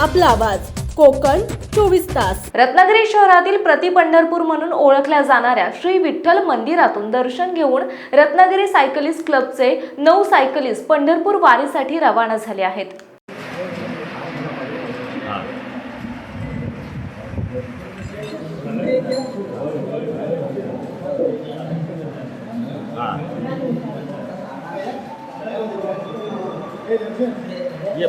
आपला आवाज. कोकण चोवीस तास. रत्नागिरी शहरातील प्रति पंढरपूर म्हणून ओळखल्या जाणाऱ्या श्री विठ्ठल मंदिरातून दर्शन घेऊन रत्नागिरी सायकलिस्ट क्लबचे नऊ सायकलिस्ट पंढरपूर वारीसाठी रवाना झाले आहेत. ये.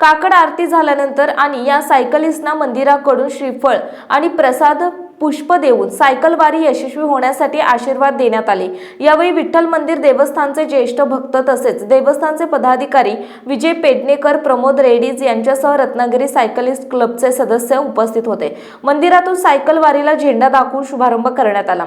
काकड आरती झाल्यानंतर आणि या सायकलिस्टना मंदिराकडून श्रीफळ आणि प्रसाद पुष्प देऊन सायकलवारी यशस्वी होण्यासाठी आशीर्वाद देण्यात आले. यावेळी विठ्ठल मंदिर देवस्थानचे ज्येष्ठ भक्त तसेच देवस्थानचे पदाधिकारी विजय पेडणेकर प्रमोद रेड्डीज यांच्यासह रत्नागिरी सायकलिस्ट क्लबचे सदस्य उपस्थित होते. मंदिरातून सायकलवारीला झेंडा दाखवून शुभारंभ करण्यात आला.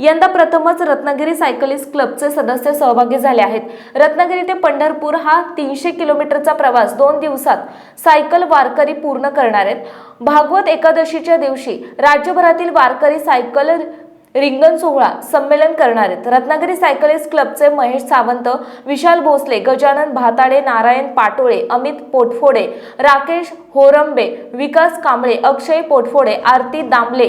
यंदा प्रथमच रत्नागिरी सायकलिस्ट क्लबचे सदस्य सहभागी झाले आहेत. रत्नागिरी ते पंढरपूर हा तीनशे किलोमीटरचा प्रवास दोन दिवसात सायकल वारकरी पूर्ण करणार आहेत. भागवत एकादशीच्या दिवशी राज्यभरातील वारकरी सायकल रिंगण सोहळा संमेलन करणार आहेत. रत्नागिरी सायकलिस्ट क्लबचे महेश सावंत विशाल भोसले गजानन भाताडे नारायण पाटोळे अमित पोटफोडे राकेश होरंबे विकास कांबळे अक्षय पोटफोडे आरती दामले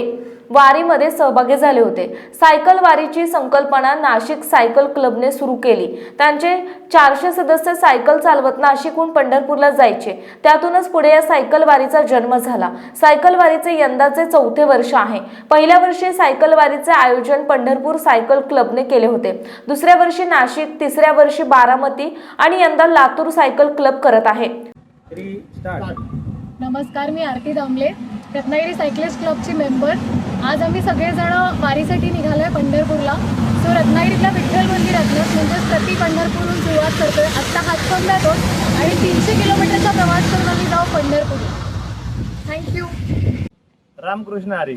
वारीमध्ये सहभागी झाले होते. सायकल वारीची संकल्पना नाशिक सायकल क्लबने सुरू केली. त्यांचे चारशे सदस्य सायकल चालवत नाशिकहून पंढरपूरला जायचे. त्यातूनच पुढे या सायकल वारीचा जन्म झाला. सायकल वारीचे यंदाचे चौथे वर्ष आहे. पहिल्या वर्षी सायकल वारीचे आयोजन पंढरपूर सायकल क्लबने केले होते. दुसऱ्या वर्षी नाशिक तिसऱ्या वर्षी बारामती आणि यंदा लातूर सायकल क्लब करत आहे. नमस्कार मी आरती दामले रत्नागिरी सायकलिस्ट क्लबची मेंबर. आज आम्ही सगळेजण वारीसाठी निघालो आहे पंढरपूरला. सो रत्नागिरीतल्या विठ्ठल मंदिरातनं म्हणजेच प्रति पंढरपूरहून सुरुवात करतोय. आत्ता हातसोंड येतो आणि तीनशे किलोमीटरचा प्रवास करून आम्ही जाऊ पंढरपूर. थँक्यू रामकृष्ण हरी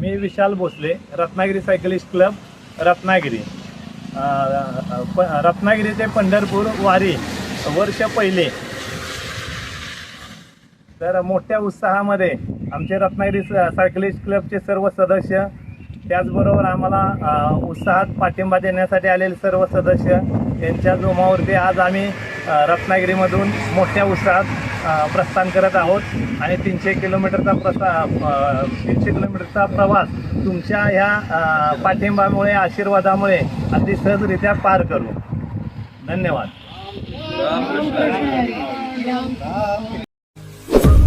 मी विशाल भोसले रत्नागिरी सायकलिस्ट क्लब रत्नागिरी. प रत्नागिरी ते पंढरपूर वारी वर्ष पहिले. तर मोठ्या उत्साहामध्ये आमचे रत्नागिरी सायकलिस्ट क्लबचे सर्व सदस्य त्याचबरोबर आम्हाला उत्साहात पाठिंबा देण्यासाठी आलेले सर्व सदस्य यांच्या जोमावरती आज आम्ही रत्नागिरीमधून मोठ्या उत्साहात प्रस्थान करत आहोत. आणि तीनशे किलोमीटरचा प्रसा तीनशे किलोमीटरचा प्रवास तुमच्या ह्या पाठिंबामुळे आशीर्वादामुळे अगदी सहजरित्या पार करू. धन्यवाद.